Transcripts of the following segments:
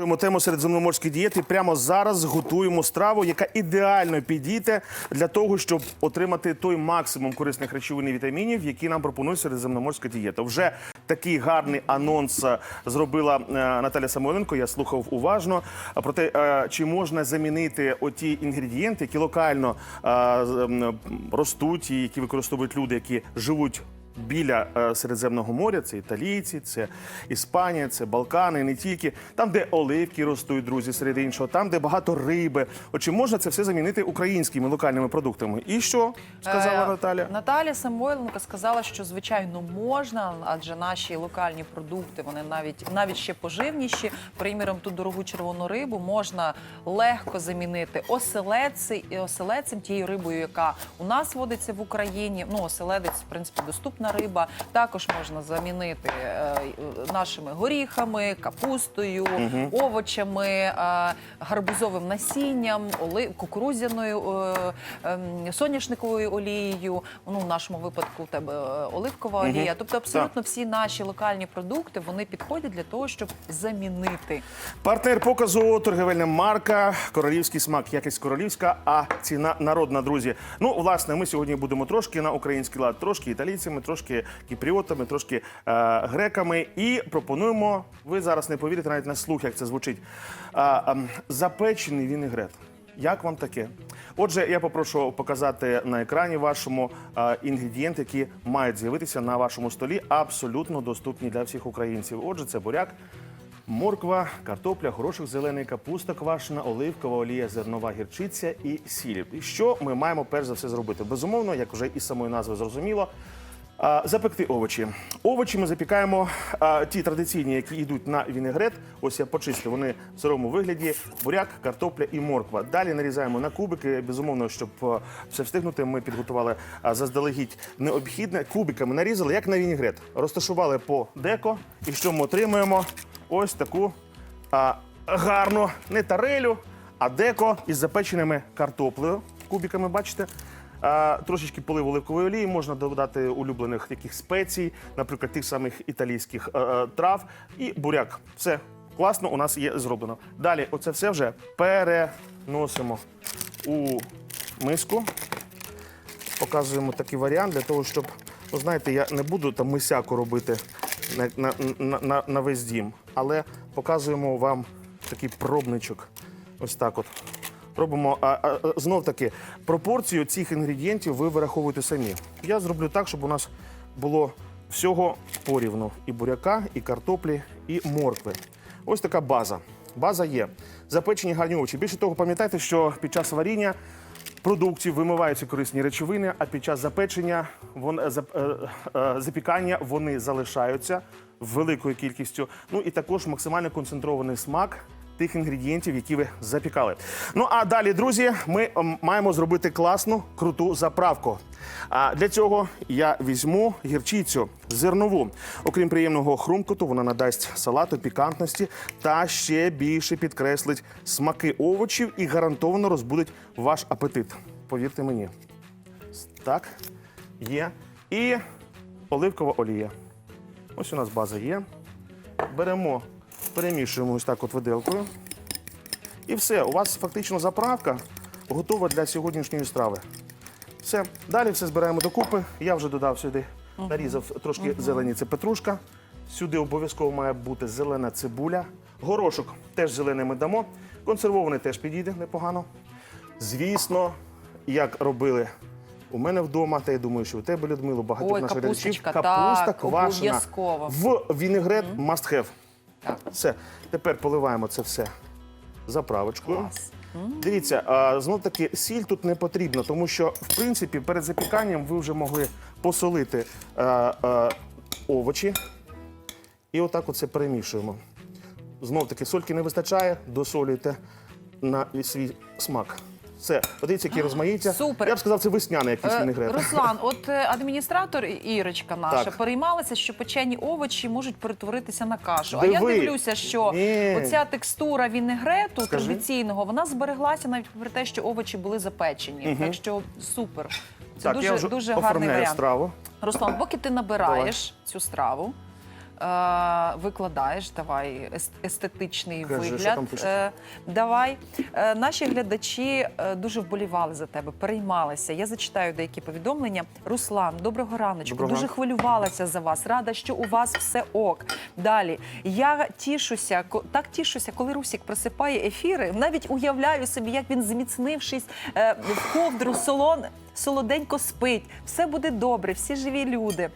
Продовжуємо тему середземноморської дієти. Прямо зараз готуємо страву, яка ідеально підійде для того, щоб отримати той максимум корисних речовин і вітамінів, які нам пропонує середземноморська дієта. Вже такий гарний анонс е, зробила е, Наталя Самойленко. Я слухав уважно про те, е, чи можна замінити оті інгредієнти, які локально ростуть і які використовують люди, які живуть біля е, Середземного моря, це італійці, це Іспанія, це Балкани, не тільки там, де оливки ростуть, друзі, серед іншого, там, де багато риби. От чи можна це все замінити українськими локальними продуктами? І що сказала Е, Наталя? Наталя Самойленко сказала, що звичайно можна, адже наші локальні продукти вони навіть навіть ще поживніші. Приміром, ту дорогу червону рибу можна легко замінити оселедці і оселедцем, тією рибою, яка у нас водиться в Україні. Ну, оселедець, в принципі, доступна риба. Також можна замінити е, нашими горіхами, капустою, овочами, е, гарбузовим насінням, оли... кукурудзяною, е, ем, соняшниковою олією. Ну, в нашому випадку у тебе оливкова олія. Тобто, абсолютно всі наші локальні продукти вони підходять для того, щоб замінити. Партнер показу торгівельна марка Королівський смак. Якість королівська, а ціна народна, друзі. Ну, власне, ми сьогодні будемо трошки на український лад, трошки італійцями, трошки кіпріотами, трошки е, греками. І пропонуємо. Ви зараз не повірите навіть на слух, як це звучить. А, ем, запечений вінегрет. Як вам таке? Отже, я попрошу показати на екрані вашому е, інгредієнти, які мають з'явитися на вашому столі, абсолютно доступні для всіх українців. Отже, це буряк, Морква, картопля, горошок зелений, капуста квашена, оливкова олія, зернова гірчиця і сіль. І що ми маємо перш за все зробити? Безумовно, як вже із самої назви зрозуміло. Запекти овочі. Овочі ми запікаємо ті традиційні, які йдуть на вінегрет. Ось я почистив. Вони в сирому вигляді: буряк, картопля і морква. Далі нарізаємо на кубики. Безумовно, щоб все встигнути, ми підготували заздалегідь необхідне. Кубиками нарізали, як на вінегрет. Розташували по деко. І що ми отримуємо? Ось таку гарну не тарелю, а деко із запеченими картоплею. Кубиками, бачите. Трошечки полив оливкової олії, можна додати улюблених яких спецій, наприклад, тих самих італійських е, е, трав. І буряк. Все класно, у нас є зроблено. Далі, оце все вже переносимо у миску. Показуємо такий варіант для того, щоб, ну знаєте, я не буду там мисяку робити на, на, на, на весь дім, але показуємо вам такий пробничок. Ось так от. Робимо а, а, знов таки пропорцію цих інгредієнтів ви вираховуєте самі. Я зроблю так, щоб у нас було всього порівну: і буряка, і картоплі, і моркви. Ось така база. База є. Запечені гарні. Більше того, пам'ятайте, що під час варіння продуктів вимиваються корисні речовини, а під час запечення вон, е, зап- е, е, запікання вони залишаються великою кількістю. Ну і також максимально концентрований смак тих інгредієнтів, які ви запікали. Ну а далі, друзі, ми маємо зробити класну круту заправку. А для цього я візьму гірчицю зернову. Окрім приємного хрумкоту, вона надасть салату пікантності та ще більше підкреслить смаки овочів і гарантовано розбудить ваш апетит. Повірте мені. Так, є. І оливкова олія. Ось у нас база є. Беремо, перемішуємо ось так от виделкою. І все, у вас фактично заправка готова для сьогоднішньої страви. Все. Далі все збираємо докупи. Я вже додав сюди, нарізав трошки зелені це петрушка. Сюди обов'язково має бути зелена цибуля. Горошок теж зелений ми дамо. Консервований теж підійде непогано. Звісно, як робили у мене вдома, та я думаю, що у тебе, Людмило, багато Ой, наших капусточка, Капуста так, квашена в вінегрет must have. Все. Тепер поливаємо це все заправочкою. Клас. Дивіться, а, знов таки сіль тут не потрібно, тому що в принципі перед запіканням ви вже могли посолити е, е, овочі. І отак оце перемішуємо. Знов таки сольки не вистачає, досолюйте на свій смак. Все, подивіться, які розмаїття. Супер. Я б сказав, це весняний якийсь Е, вінегрет. Руслан, от е, адміністратор Ірочка наша Так. переймалася, що печені овочі можуть перетворитися на кашу. А я Диви. дивлюся, що Ні. оця текстура вінегрету Скажи. традиційного вона збереглася навіть попри те, що овочі були запечені. Так що супер. Це так, я дуже вже дуже гарний оформляю варіант. страву. Руслан, поки ти набираєш цю страву. Е, Викладаєш, давай естетичний Кажи, що вигляд. там пишуть? Е, Давай. Е, Наші глядачі е, дуже вболівали за тебе, переймалися. Я зачитаю деякі повідомлення. Руслан, доброго раночку. Доброго дуже ранку. хвилювалася за вас. Рада, що у вас все ок. Далі я тішуся, так тішуся, коли Русік просипає ефіри. Навіть уявляю собі, як він зміцнившись е, в ковдру солон, солоденько спить. Все буде добре, всі живі люди.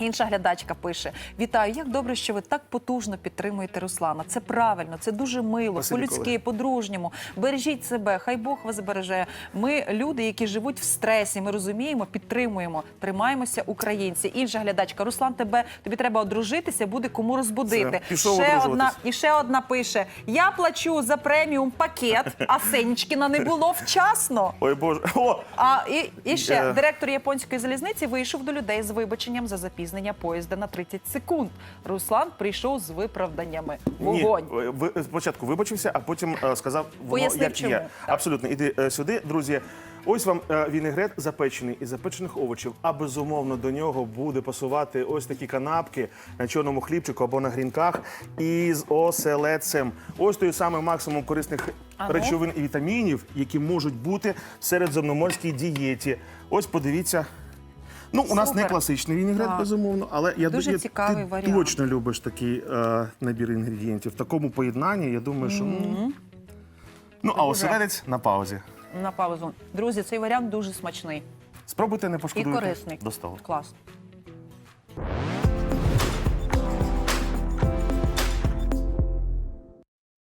Інша глядачка пише: Вітаю, як добре, що ви так потужно підтримуєте Руслана. Це правильно, це дуже мило, по-людськи, по-дружньому. Бережіть себе, хай Бог вас збереже. Ми люди, які живуть в стресі. Ми розуміємо, підтримуємо, тримаємося українці. Інша глядачка, Руслан, тебе тобі треба одружитися, буде кому розбудити. Ще одна і ще одна пише: Я плачу за преміум пакет, а Сенічкіна не було вчасно. Ой, Боже. О! А і, і ще Е. директор японської залізниці вийшов до людей з вибаченням за запізнення поїзда на 30 секунд. Руслан прийшов з виправданнями. Вогонь. Ні, ви спочатку вибачився, а потім е, сказав воно Пояснив, як чому. є. Так. Абсолютно. Іди е, сюди, друзі. Ось вам е, вінегрет запечений із запечених овочів, а безумовно до нього буде пасувати ось такі канапки на чорному хлібчику або на грінках із оселедцем. Ось той самий максимум корисних Ану. речовин і вітамінів, які можуть бути в середземноморській дієті. Ось подивіться. Ну, у нас не Супер. класичний вінегрет, Так. безумовно, але я Дуже думаю, цікавий ти варіант. точно любиш такий е, набір інгредієнтів. В такому поєднанні, я думаю, що. м. Ну, а оселедець на паузі. На паузу. Друзі, цей варіант дуже смачний Спробуйте не і корисний. до столу. Клас.